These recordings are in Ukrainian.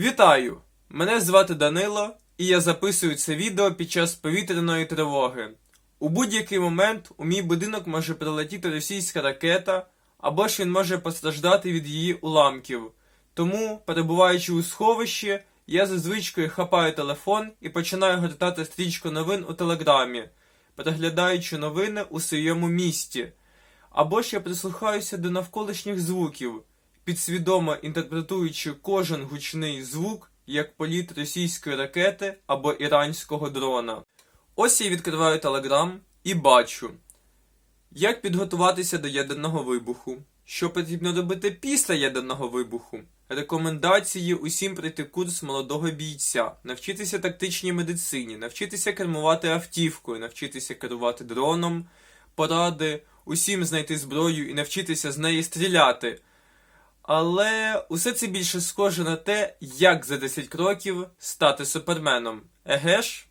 Вітаю! Мене звати Данило, і я записую це відео під час повітряної тривоги. У будь-який момент у мій будинок може прилетіти російська ракета, або ж він може постраждати від її уламків. Тому, перебуваючи у сховищі, я за звичкою хапаю телефон і починаю гортати стрічку новин у телеграмі, переглядаючи новини у своєму місті. Або ж я прислухаюся до навколишніх звуків, підсвідомо інтерпретуючи кожен гучний звук як політ російської ракети або іранського дрона. Ось я відкриваю телеграм і бачу, як підготуватися до ядерного вибуху, що потрібно робити після ядерного вибуху, рекомендації усім пройти курс молодого бійця, навчитися тактичній медицині, навчитися кермувати автівкою, навчитися керувати дроном, поради, усім знайти зброю і навчитися з неї стріляти. Але усе це більше схоже на те, як за 10 кроків стати суперменом. Еге ж?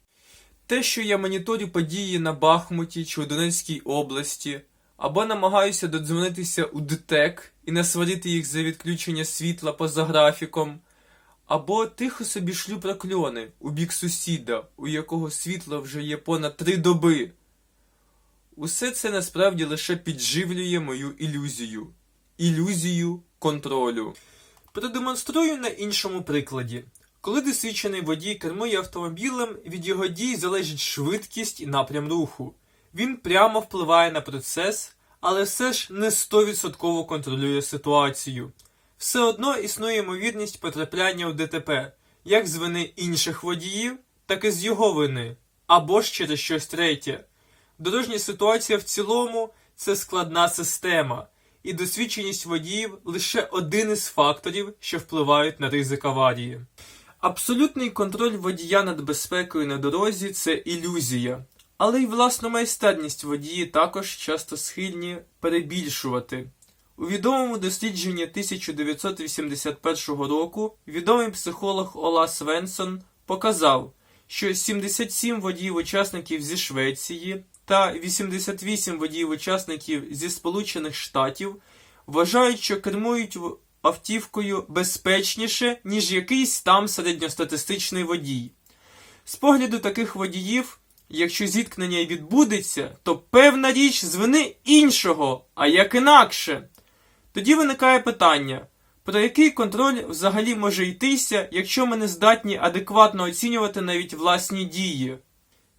Те, що я моніторю події на Бахмуті чи у Донецькій області, або намагаюся додзвонитися у ДТЕК і насварити їх за відключення світла поза графіком, або тихо собі шлю прокльони у бік сусіда, у якого світло вже є понад три доби. Усе це насправді лише підживлює мою ілюзію. Ілюзію контролю. Продемонструю на іншому прикладі. Коли досвідчений водій кермує автомобілем, від його дій залежить швидкість і напрям руху. Він прямо впливає на процес, але все ж не 100% контролює ситуацію. Все одно існує ймовірність потрапляння у ДТП, як з вини інших водіїв, так і з його вини, або ж через щось третє. Дорожня ситуація в цілому це складна система, і досвідченість водіїв лише один із факторів, що впливають на ризик аварії. Абсолютний контроль водія над безпекою на дорозі це ілюзія, але й власну майстерність водії також часто схильні перебільшувати. У відомому дослідженні 1981 року відомий психолог Ола Свенсон показав, що 77 водіїв-учасників зі Швеції та 88 водіїв-учасників зі Сполучених Штатів вважають, що кермують автівкою безпечніше, ніж якийсь там середньостатистичний водій. З погляду таких водіїв, якщо зіткнення й відбудеться, то певна річ з вини іншого, а як інакше. Тоді виникає питання, про який контроль взагалі може йтися, якщо ми не здатні адекватно оцінювати навіть власні дії.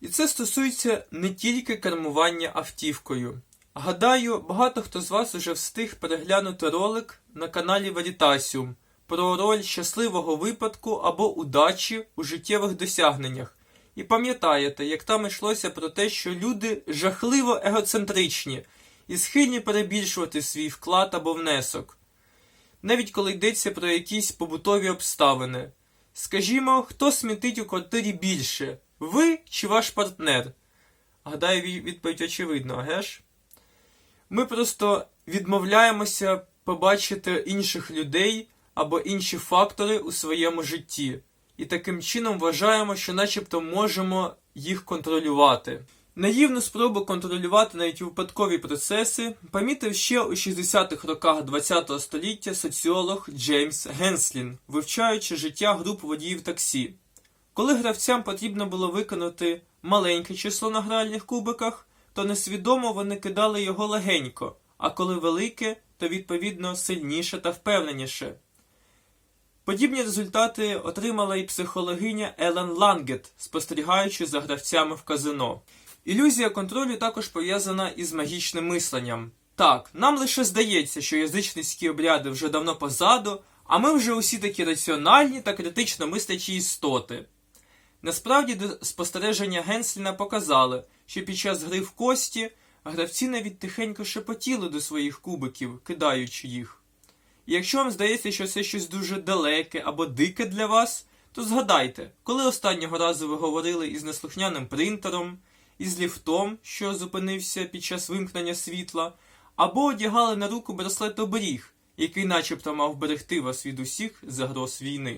І це стосується не тільки кермування автівкою. Гадаю, багато хто з вас уже встиг переглянути ролик на каналі Veritasium про роль щасливого випадку або удачі у життєвих досягненнях. І пам'ятаєте, як там йшлося про те, що люди жахливо егоцентричні і схильні перебільшувати свій вклад або внесок. Навіть коли йдеться про якісь побутові обставини. Скажімо, хто смітить у квартирі більше, ви чи ваш партнер? Гадаю, відповідь очевидна, ге ж? Ми просто відмовляємося побачити інших людей або інші фактори у своєму житті, і таким чином вважаємо, що начебто можемо їх контролювати. Наївну спробу контролювати навіть випадкові процеси помітив ще у 60-х роках ХХ століття соціолог Джеймс Генслін, вивчаючи життя груп водіїв таксі. Коли гравцям потрібно було виконати маленьке число на гральних кубиках, то несвідомо вони кидали його легенько, а коли велике, то відповідно сильніше та впевненіше. Подібні результати отримала і психологиня Елен Лангет, спостерігаючи за гравцями в казино. Ілюзія контролю також пов'язана із магічним мисленням. Так, нам лише здається, що язичницькі обряди вже давно позаду, а ми вже усі такі раціональні та критично мислячі істоти. Насправді спостереження Генсліна показали, що під час гри в кості гравці навіть тихенько шепотіли до своїх кубиків, кидаючи їх. І якщо вам здається, що це щось дуже далеке або дике для вас, то згадайте, коли останнього разу ви говорили із неслухняним принтером, із ліфтом, що зупинився під час вимкнення світла, або одягали на руку браслет оберіг, який начебто мав берегти вас від усіх загроз війни.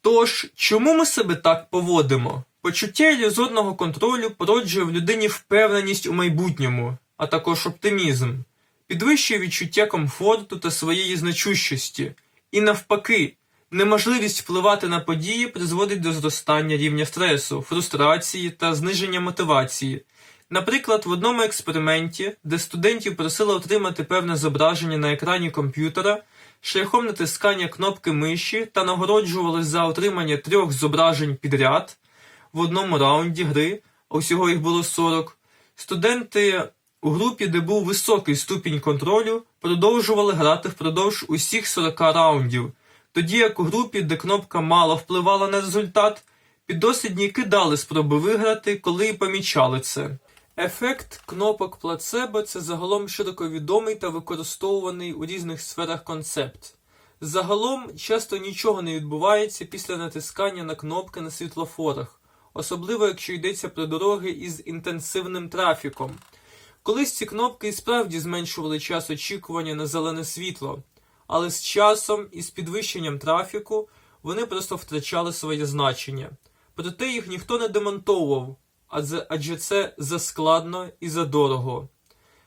Тож, чому ми себе так поводимо? Почуття ілюзорного контролю породжує в людині впевненість у майбутньому, а також оптимізм, підвищує відчуття комфорту та своєї значущості, і навпаки, Неможливість впливати на події призводить до зростання рівня стресу, фрустрації та зниження мотивації. Наприклад, в одному експерименті, де студентів просили отримати певне зображення на екрані комп'ютера, шляхом натискання кнопки миші та нагороджували за отримання трьох зображень підряд в одному раунді гри, а усього їх було 40, студенти у групі, де був високий ступінь контролю, продовжували грати впродовж усіх 40 раундів, тоді як у групі, де кнопка мало впливала на результат, піддослідні кидали спроби виграти, коли помічали це. Ефект кнопок плацебо це загалом широко відомий та використовуваний у різних сферах концепт. Загалом часто нічого не відбувається після натискання на кнопки на світлофорах, особливо якщо йдеться про дороги із інтенсивним трафіком. Колись ці кнопки і справді зменшували час очікування на зелене світло, але з часом і з підвищенням трафіку вони просто втрачали своє значення. Проте їх ніхто не демонтовував, адже, це заскладно і задорого.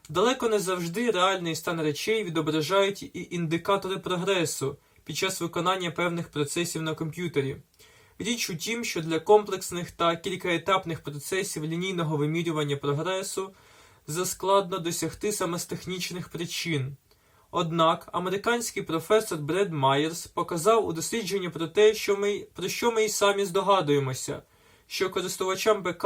Далеко не завжди реальний стан речей відображають і індикатори прогресу під час виконання певних процесів на комп'ютері. Річ у тім, що для комплексних та кількаетапних процесів лінійного вимірювання прогресу заскладно досягти саме з технічних причин. Однак американський професор Бред Майерс показав у дослідженні про те, що ми, про що ми й самі здогадуємося, що користувачам ПК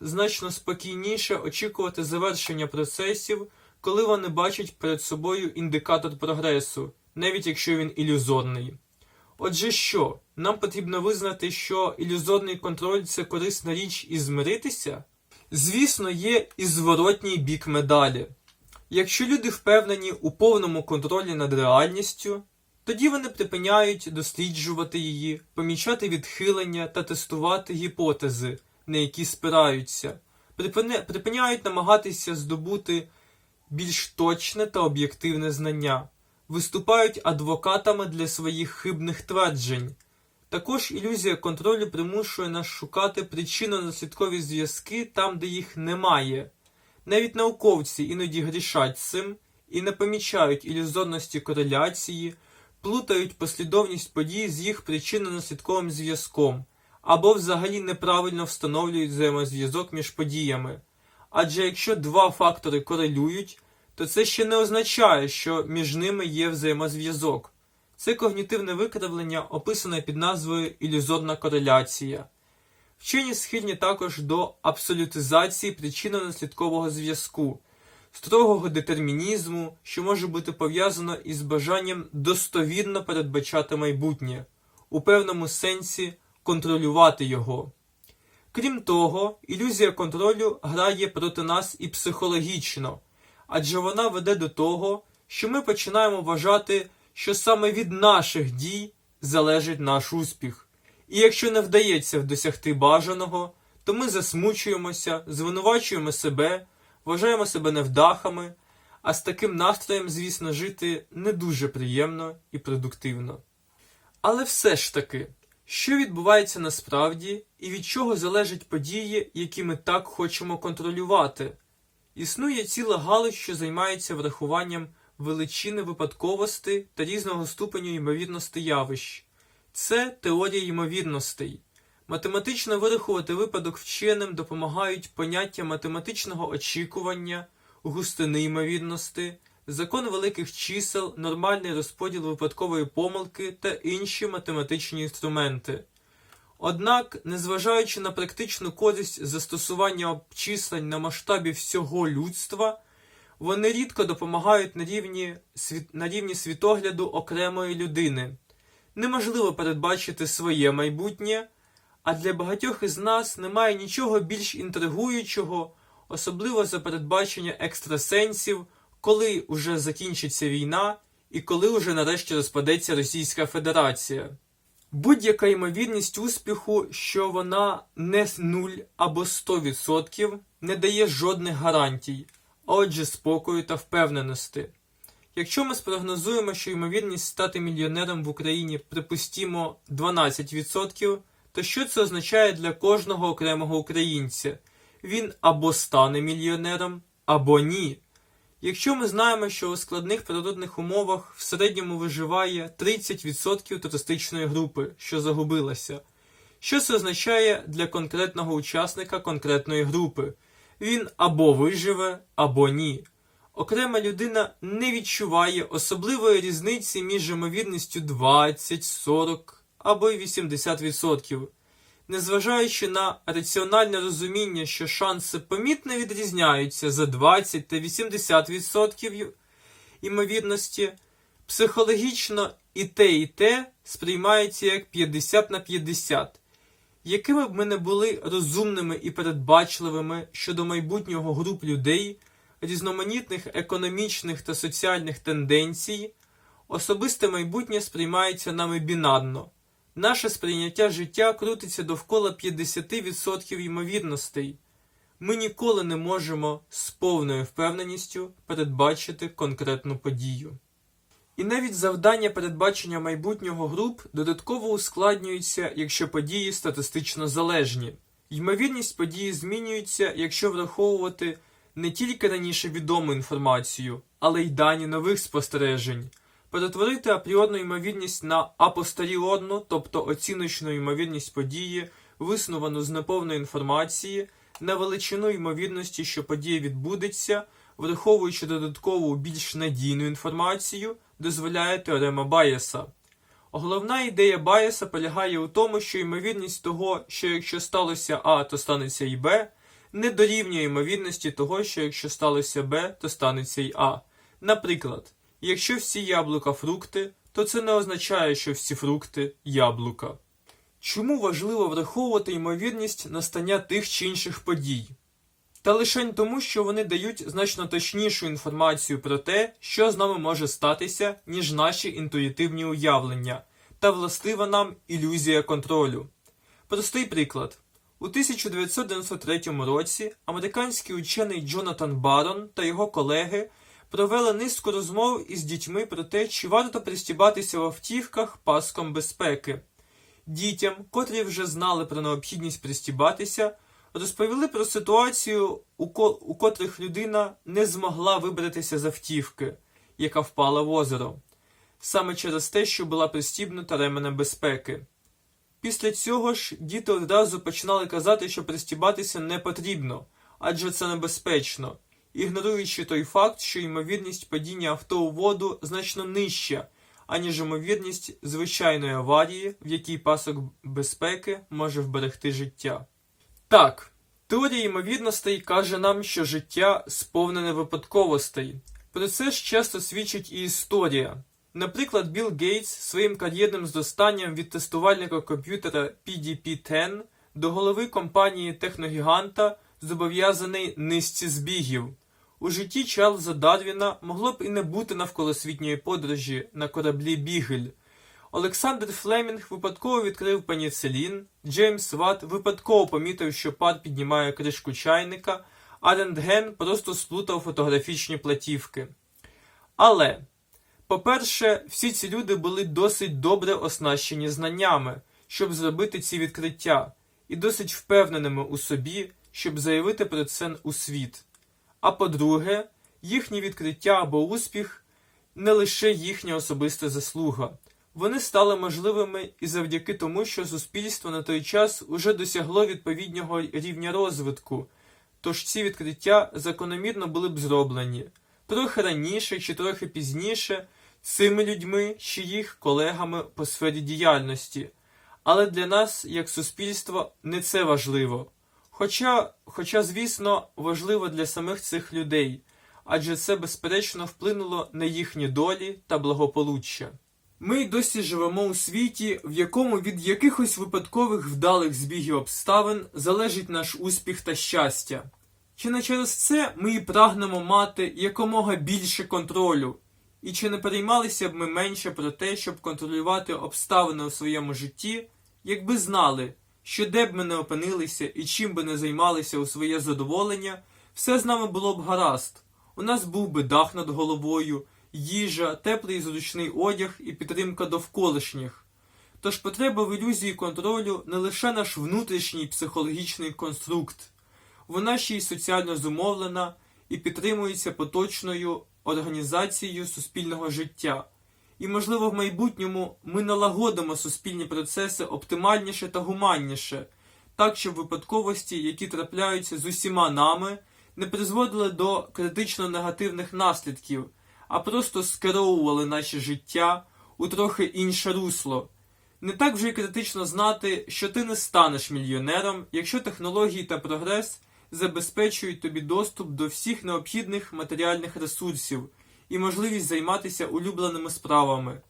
значно спокійніше очікувати завершення процесів, коли вони бачать перед собою індикатор прогресу, навіть якщо він ілюзорний. Отже, що, нам потрібно визнати, що ілюзорний контроль це корисна річ і змиритися? Звісно, є і зворотній бік медалі. Якщо люди впевнені у повному контролі над реальністю, тоді вони припиняють досліджувати її, помічати відхилення та тестувати гіпотези, на які спираються, припиняють намагатися здобути більш точне та об'єктивне знання, виступають адвокатами для своїх хибних тверджень. Також ілюзія контролю примушує нас шукати причинно-наслідкові зв'язки там, де їх немає. Навіть науковці іноді грішать цим і не помічають ілюзорності кореляції, плутають послідовність подій з їх причинно-наслідковим зв'язком або взагалі неправильно встановлюють взаємозв'язок між подіями. Адже якщо два фактори корелюють, то це ще не означає, що між ними є взаємозв'язок. Це когнітивне викривлення описане під назвою ілюзорна кореляція. Вчені схильні також до абсолютизації причинно-наслідкового зв'язку, строгого детермінізму, що може бути пов'язано із бажанням достовірно передбачати майбутнє, у певному сенсі контролювати його. Крім того, ілюзія контролю грає проти нас і психологічно, адже вона веде до того, що ми починаємо вважати, що саме від наших дій залежить наш успіх. І якщо не вдається досягти бажаного, то ми засмучуємося, звинувачуємо себе, вважаємо себе невдахами, а з таким настроєм, звісно, жити не дуже приємно і продуктивно. Але все ж таки, що відбувається насправді і від чого залежать події, які ми так хочемо контролювати? Існує ціла галузь, що займається врахуванням величини випадковостей та різного ступеню ймовірності явищ. Це теорія ймовірностей. Математично вирахувати випадок вченим допомагають поняття математичного очікування, густини ймовірності, закон великих чисел, нормальний розподіл випадкової помилки та інші математичні інструменти. Однак, незважаючи на практичну користь застосування обчислень на масштабі всього людства, вони рідко допомагають на рівні, на рівні світогляду окремої людини. Неможливо передбачити своє майбутнє, а для багатьох із нас немає нічого більш інтригуючого, особливо за передбачення екстрасенсів, коли уже закінчиться війна і коли уже нарешті розпадеться Російська Федерація. Будь-яка ймовірність успіху, що вона не 0 або 100%, не дає жодних гарантій, а отже спокою та впевненості. Якщо ми спрогнозуємо, що ймовірність стати мільйонером в Україні, припустімо, 12%, то що це означає для кожного окремого українця? Він або стане мільйонером, або ні. Якщо ми знаємо, що у складних природних умовах в середньому виживає 30% туристичної групи, що загубилася, що це означає для конкретного учасника конкретної групи? Він або виживе, або ні. Окрема людина не відчуває особливої різниці між ймовірністю 20, 40 або й 80%. Незважаючи на раціональне розуміння, що шанси помітно відрізняються за 20 та 80% ймовірності, психологічно і те, і те сприймається як 50 на 50. Якими б ми не були розумними і передбачливими щодо майбутнього груп людей, різноманітних економічних та соціальних тенденцій, особисте майбутнє сприймається нами бінарно. Наше сприйняття життя крутиться довкола 50% ймовірностей. Ми ніколи не можемо з повною впевненістю передбачити конкретну подію. І навіть завдання передбачення майбутнього груп додатково ускладнюється, якщо події статистично залежні. Ймовірність події змінюється, якщо враховувати не тільки раніше відому інформацію, але й дані нових спостережень. Перетворити апріорну ймовірність на апостеріорну, тобто оціночну ймовірність події, виснувану з неповної інформації, на величину ймовірності, що подія відбудеться, враховуючи додаткову більш надійну інформацію, дозволяє теорема Байеса. Головна ідея Байеса полягає у тому, що ймовірність того, що якщо сталося А, то станеться і Б, не дорівнює ймовірності того, що якщо сталося Б, то станеться й А. Наприклад, якщо всі яблука фрукти, то це не означає, що всі фрукти яблука. Чому важливо враховувати ймовірність настання тих чи інших подій? Та лише тому, що вони дають значно точнішу інформацію про те, що з нами може статися, ніж наші інтуїтивні уявлення, та властива нам ілюзія контролю. Простий приклад. У 1993 році американський учений Джонатан Барон та його колеги провели низку розмов із дітьми про те, чи варто пристібатися в автівках паском безпеки. Дітям, котрі вже знали про необхідність пристібатися, розповіли про ситуацію, у, ко- у котрих людина не змогла вибратися з автівки, яка впала в озеро, саме через те, що була пристібнута ременем безпеки. Після цього ж діти одразу починали казати, що пристібатися не потрібно, адже це небезпечно, ігноруючи той факт, що ймовірність падіння авто у воду значно нижча, аніж ймовірність звичайної аварії, в якій пасок безпеки може вберегти життя. Так, теорія ймовірностей каже нам, що життя сповнене випадковостей. Про це ж часто свідчить і історія. Наприклад, Білл Гейтс своїм кар'єрним зростанням від тестувальника комп'ютера PDP-10 до голови компанії техногіганта зобов'язаний низці збігів. У житті Чарльза Дарвіна могло б і не бути навколосвітньої подорожі на кораблі Бігель. Олександр Флемінг випадково відкрив пеніцилін, Джеймс Ватт випадково помітив, що пар піднімає кришку чайника, а рентген просто сплутав фотографічні платівки. Але, по-перше, всі ці люди були досить добре оснащені знаннями, щоб зробити ці відкриття, і досить впевненими у собі, щоб заявити про це у світ. А по-друге, їхні відкриття або успіх не лише їхня особиста заслуга. Вони стали можливими і завдяки тому, що суспільство на той час уже досягло відповідного рівня розвитку, тож ці відкриття закономірно були б зроблені трохи раніше чи трохи пізніше цими людьми чи їх колегами по сфері діяльності. Але для нас, як суспільства, не це важливо. Хоча, хоча, звісно, важливо для самих цих людей, адже це безперечно вплинуло на їхні долі та благополуччя. Ми досі живемо у світі, в якому від якихось випадкових вдалих збігів обставин залежить наш успіх та щастя. Чи не через це ми і прагнемо мати якомога більше контролю? І чи не переймалися б ми менше про те, щоб контролювати обставини у своєму житті, якби знали, що де б ми не опинилися і чим би не займалися у своє задоволення, все з нами було б гаразд. У нас був би дах над головою, їжа, теплий і зручний одяг і підтримка довколишніх. Тож потреба в ілюзії контролю не лише наш внутрішній психологічний конструкт, вона ще й соціально зумовлена і підтримуються поточною організацією суспільного життя. І, можливо, в майбутньому ми налагодимо суспільні процеси оптимальніше та гуманніше, так, щоб випадковості, які трапляються з усіма нами, не призводили до критично негативних наслідків, а просто скеровували наше життя у трохи інше русло. Не так вже й критично знати, що ти не станеш мільйонером, якщо технології та прогрес забезпечують тобі доступ до всіх необхідних матеріальних ресурсів і можливість займатися улюбленими справами.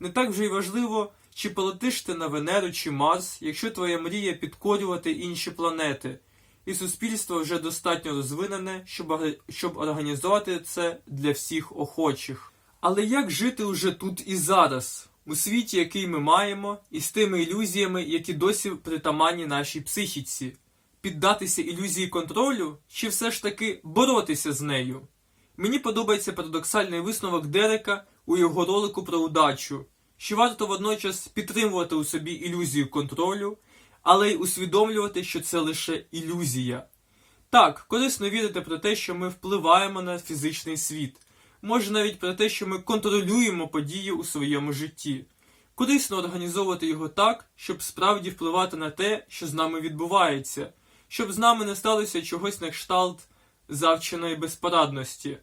Не так вже й важливо, чи полетиш ти на Венеру чи Марс, якщо твоя мрія підкорювати інші планети, і суспільство вже достатньо розвинене, щоб, щоб організувати це для всіх охочих. Але як жити уже тут і зараз, у світі, який ми маємо, і з тими ілюзіями, які досі притаманні нашій психіці? Піддатися ілюзії контролю, чи все ж таки боротися з нею? Мені подобається парадоксальний висновок Дерека у його ролику про удачу, що варто водночас підтримувати у собі ілюзію контролю, але й усвідомлювати, що це лише ілюзія. Так, корисно вірити про те, що ми впливаємо на фізичний світ, може навіть про те, що ми контролюємо події у своєму житті. Корисно організовувати його так, щоб справді впливати на те, що з нами відбувається, щоб з нами не сталося чогось на кшталт завченої безпорадності.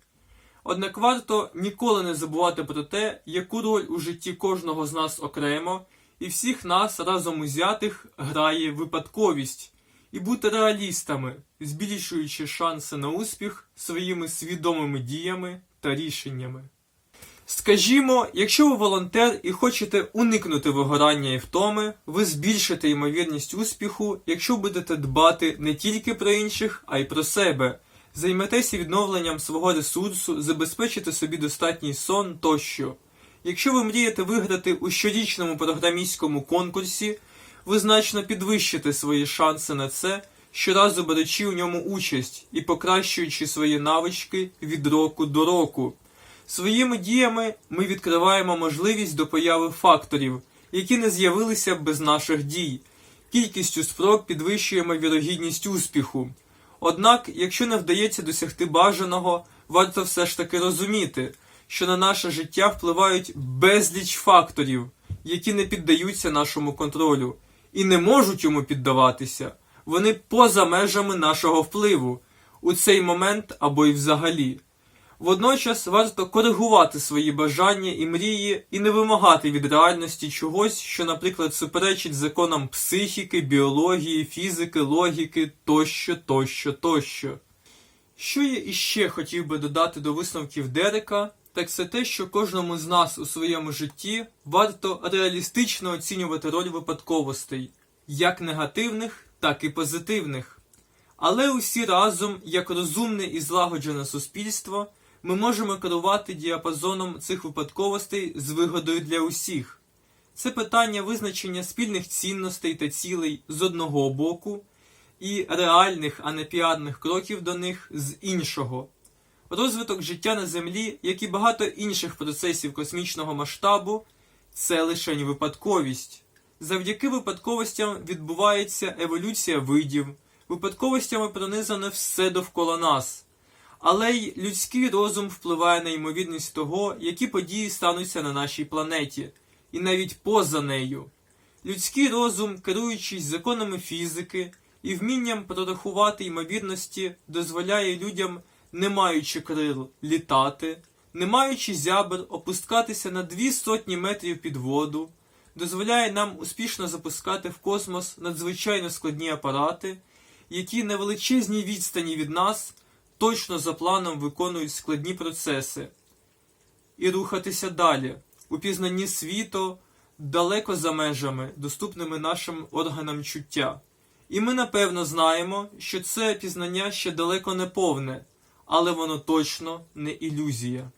Однак варто ніколи не забувати про те, яку роль у житті кожного з нас окремо і всіх нас разом узятих грає випадковість, і бути реалістами, збільшуючи шанси на успіх своїми свідомими діями та рішеннями. Скажімо, якщо ви волонтер і хочете уникнути вигорання і втоми, ви збільшите ймовірність успіху, якщо будете дбати не тільки про інших, а й про себе, займетеся відновленням свого ресурсу, забезпечите собі достатній сон тощо. Якщо ви мрієте виграти у щорічному програмістському конкурсі, ви значно підвищите свої шанси на це, щоразу беручи у ньому участь і покращуючи свої навички від року до року. Своїми діями ми відкриваємо можливість до появи факторів, які не з'явилися б без наших дій. Кількістю спроб підвищуємо вірогідність успіху. Однак, якщо не вдається досягти бажаного, варто все ж таки розуміти, що на наше життя впливають безліч факторів, які не піддаються нашому контролю і не можуть йому піддаватися. Вони поза межами нашого впливу у цей момент або й взагалі. Водночас варто коригувати свої бажання і мрії і не вимагати від реальності чогось, що, наприклад, суперечить законам психіки, біології, фізики, логіки тощо, тощо, тощо. Що я іще хотів би додати до висновків Дерека, так це те, що кожному з нас у своєму житті варто реалістично оцінювати роль випадковостей, як негативних, так і позитивних. Але усі разом, як розумне і злагоджене суспільство, ми можемо керувати діапазоном цих випадковостей з вигодою для усіх. Це питання визначення спільних цінностей та цілей з одного боку і реальних, а не піарних кроків до них з іншого. Розвиток життя на Землі, як і багато інших процесів космічного масштабу, це лише випадковість. Завдяки випадковостям відбувається еволюція видів, випадковостями пронизане все довкола нас. Але й людський розум впливає на ймовірність того, які події стануться на нашій планеті, і навіть поза нею. Людський розум, керуючись законами фізики і вмінням прорахувати ймовірності, дозволяє людям, не маючи крил, літати, не маючи зябр, опускатися на дві сотні метрів під воду, дозволяє нам успішно запускати в космос надзвичайно складні апарати, які на величезній відстані від нас точно за планом виконують складні процеси, і рухатися далі у пізнанні світу далеко за межами, доступними нашим органам чуття. І ми напевно знаємо, що це пізнання ще далеко не повне, але воно точно не ілюзія.